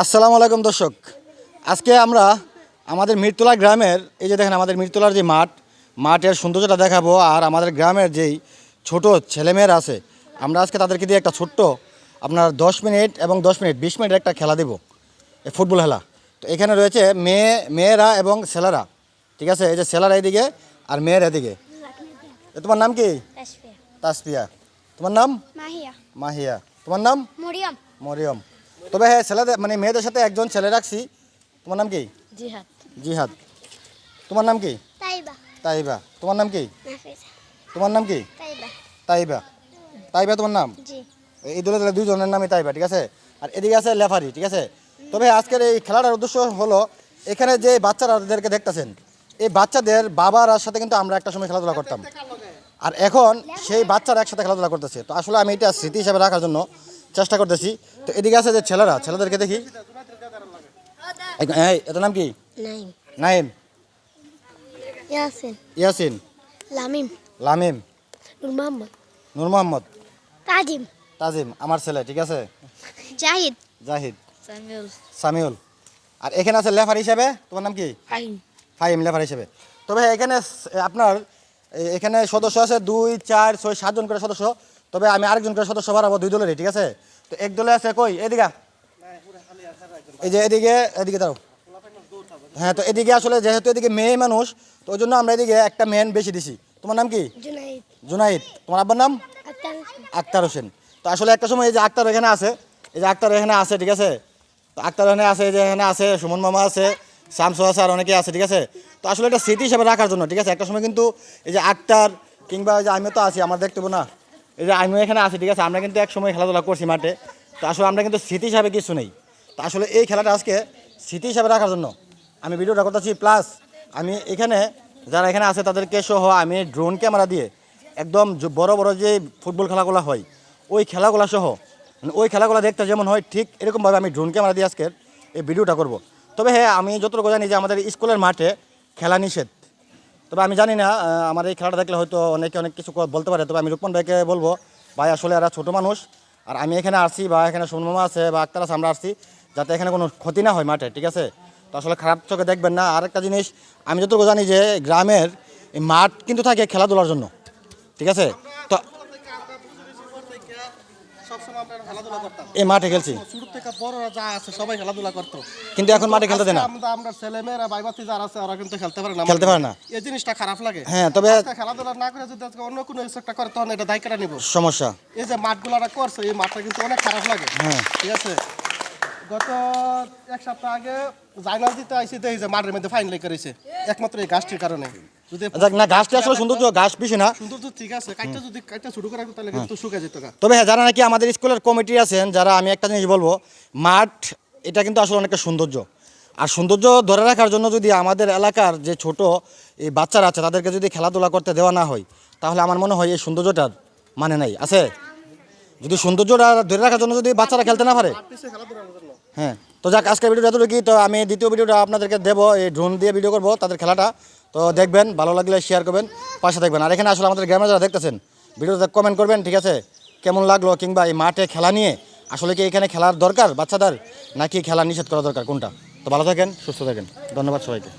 আসসালামু আলাইকুম দর্শক। আজকে আমরা আমাদের মিরতলা গ্রামের এই যে দেখেন আমাদের মিরতলার যে মাঠ মাঠের সৌন্দর্যটা দেখাবো আর আমাদের গ্রামের যেই ছোট ছেলেমেয়েরা আছে আমরা আজকে তাদেরকে দিয়ে একটা ছোট্ট আপনার দশ মিনিট এবং দশ মিনিট বিশ মিনিট একটা খেলা দেবো এই ফুটবল খেলা। তো এখানে রয়েছে মেয়ে মেয়েরা এবং ছেলেরা ঠিক আছে? এই যে ছেলেরা এদিকে আর মেয়ের এদিকে। এ তোমার নাম কি? তাসপিয়া তোমার নাম? মাহিয়া। মাহিয়া। তোমার নাম? মরিয়ম। মরিয়ম। তবে হ্যাঁ ছেলেদের মানে মেয়েদের সাথে একজন ছেলে রাখছি। তোমার নাম কি? জিহাদ। জিহাদ। তোমার নাম কি? তাইবা। তাইবা। তোমার নাম কি? তোমার নাম কি? তাইবা। তাইবা। তাইবা তোমার নাম? এই দলে দলে দুইজনের নামই তাইবা ঠিক আছে? আর এদিকে আছে লেফারি ঠিক আছে? তবে আজকের এই খেলাটার উদ্দেশ্য হলো এখানে যে বাচ্চারা বাচ্চারাদেরকে দেখতেছেন এই বাচ্চাদের বাবার সাথে কিন্তু আমরা একটা সময় খেলাধুলা করতাম। আর এখন সেই বাচ্চারা একসাথে খেলাধুলা করতেছে। তো আসলে আমি এটা স্মৃতি হিসাবে রাখার জন্য চেষ্টা করতেছি। তো এদিকে আছে যে ছেলেরা ছেলেদেরকে দেখি। এই এটার নাম কি? নাইম। নাইম। ইয়াসিন। ইয়াসিন। লামিম। লামিম। নূর মোহাম্মদ। নূর মোহাম্মদ। তাজিম। তাজিম আমার ছেলে ঠিক আছে? জাহিদ। জাহিদ। সামিউল। সামিউল। আর এখানে আছে লেফার হিসেবে তোমার নাম কি? ফাহিম। ফাইম লেফার হিসেবে। তবে এখানে আপনার এখানে সদস্য আছে দুই চার ছয় সাতজন করে সদস্য। তবে আমি আরেকজন করে সদস্য বাড়াবো দুই দলেরই ঠিক আছে? তো এক দলে আছে কই? এদিকে এই যে এদিকে এদিকে দাঁড়াও। হ্যাঁ তো এদিকে আসলে যেহেতু এদিকে মেয়ে মানুষ তো ওই জন্য আমরা এদিকে একটা মেন বেশি দিছি। তোমার নাম কি? জুনাইদ। তোমার আব্বার নাম? আক্তার হোসেন। তো আসলে একটা সময় এই যে আক্তার এখানে আছে এই যে আক্তার এখানে আছে ঠিক আছে? তো আক্তার এখানে আছে এই যে এখানে আছে সুমন মামা আছে শামসু আছে আর অনেকে আছে ঠিক আছে? তো আসলে এটা স্মৃতি হিসাবে রাখার জন্য ঠিক আছে? একটা সময় কিন্তু এই যে আক্তার কিংবা যে আমিও তো আছি আমার দেখতে না। এই যে আমিও এখানে আছি, ঠিক আছে? আমরা কিন্তু এক সময় খেলাধুলা করছি মাঠে। তো আসলে আমরা কিন্তু স্মৃতি হিসাবে কিছু নেই। তো আসলে এই খেলাটা আজকে স্মৃতি হিসাবে রাখার জন্য আমি ভিডিওটা করতেছি। প্লাস আমি এখানে যারা এখানে আছে, তাদেরকে সহ আমি ড্রোন ক্যামেরা দিয়ে একদম বড় বড় যে ফুটবল খেলাগুলো হয়, ওই খেলাগুলো সহ মানে ওই খেলাগুলো দেখতে যেমন হয়, ঠিক এরকমভাবে আমি ড্রোন ক্যামেরা দিয়ে আজকের এই ভিডিওটা করব। তবে হ্যাঁ আমি যতটুকু জানি যে আমাদের স্কুলের মাঠে খেলা নিষেধ। তবে আমি জানি না আমার এই খেলাটা দেখলে হয়তো অনেকে অনেক কিছু বলতে পারে। তবে আমি রূপন ভাইকে বলব, ভাই আসলে এরা ছোটো মানুষ, আর আমি এখানে আসছি বা এখানে সুমন আছে বা আক্তার আছে, আমরা আসছি যাতে এখানে কোনো ক্ষতি না হয় মাঠে, ঠিক আছে? তো আসলে খারাপ চোখে দেখবেন না। আরেকটা জিনিস, আমি যতটুকু জানি যে গ্রামের মাঠ কিন্তু থাকে খেলাধুলার জন্য, ঠিক আছে তো সবসময় আমরা খেলাধুলা করতাম। এই মাঠে খেলছি। শুরু থেকে বড়রা যা আছে সবাই খেলাধুলা করতো। কিন্তু এখন মাঠে খেলতে দেয় না। আমরা আমরা ছেলে মেয়েরা যারা আছে ওরা কিন্তু খেলতে পারে না। খেলতে পারে না। এই জিনিসটা খারাপ লাগে। হ্যাঁ তবে খেলাধুলা না করে যদি আজকে অন্য কোনো কিছু একটা করে তখন এটা দায়িত্বটা নিব। সমস্যা। এই যে মাঠগুলারা করছে এই মাঠটা কিন্তু অনেক খারাপ লাগে। হ্যাঁ। ঠিক আছে? গত এক সপ্তাহ আগে জাইনাল দিতে আইসি দেখি যে মাঠের মধ্যে ফাইন লেগে রয়েছে একমাত্র এই গাছটির কারণে। না গাছটি আসলে বেশি না। সুন্দর তো ঠিক আছে। কাইটা যদি কাইটা শুরু করে তাহলে কিন্তু শুকে যেত তবে হ্যাঁ যারা নাকি আমাদের স্কুলের কমিটি আছেন যারা আমি একটা জিনিস বলব মাঠ এটা কিন্তু আসলে অনেকটা সৌন্দর্য। আর সৌন্দর্য ধরে রাখার জন্য যদি আমাদের এলাকার যে ছোট এই বাচ্চারা আছে তাদেরকে যদি খেলাধুলা করতে দেওয়া না হয় তাহলে আমার মনে হয় এই সৌন্দর্যটার মানে নাই। আছে? যদি সৌন্দর্যটা ধরে রাখার জন্য যদি বাচ্চারা খেলতে না পারে? হ্যাঁ। তো যাক আজকের ভিডিওটা কি তো আমি দ্বিতীয় ভিডিওটা আপনাদেরকে দেবো এই ড্রোন দিয়ে ভিডিও করব তাদের খেলাটা। তো দেখবেন, ভালো লাগলে শেয়ার করবেন, পাশে দেখবেন আর এখানে আসলে আমাদের গ্রামে যারা দেখতেছেন, ভিডিওতে কমেন্ট করবেন, ঠিক আছে? কেমন লাগল কিংবা এই মাঠে খেলা নিয়ে? আসলে কি এখানে খেলার দরকার বাচ্চাদের, নাকি খেলা নিষেধ করা দরকার? কোনটা? তো ভালো থাকেন, সুস্থ থাকেন। ধন্যবাদ সবাইকে।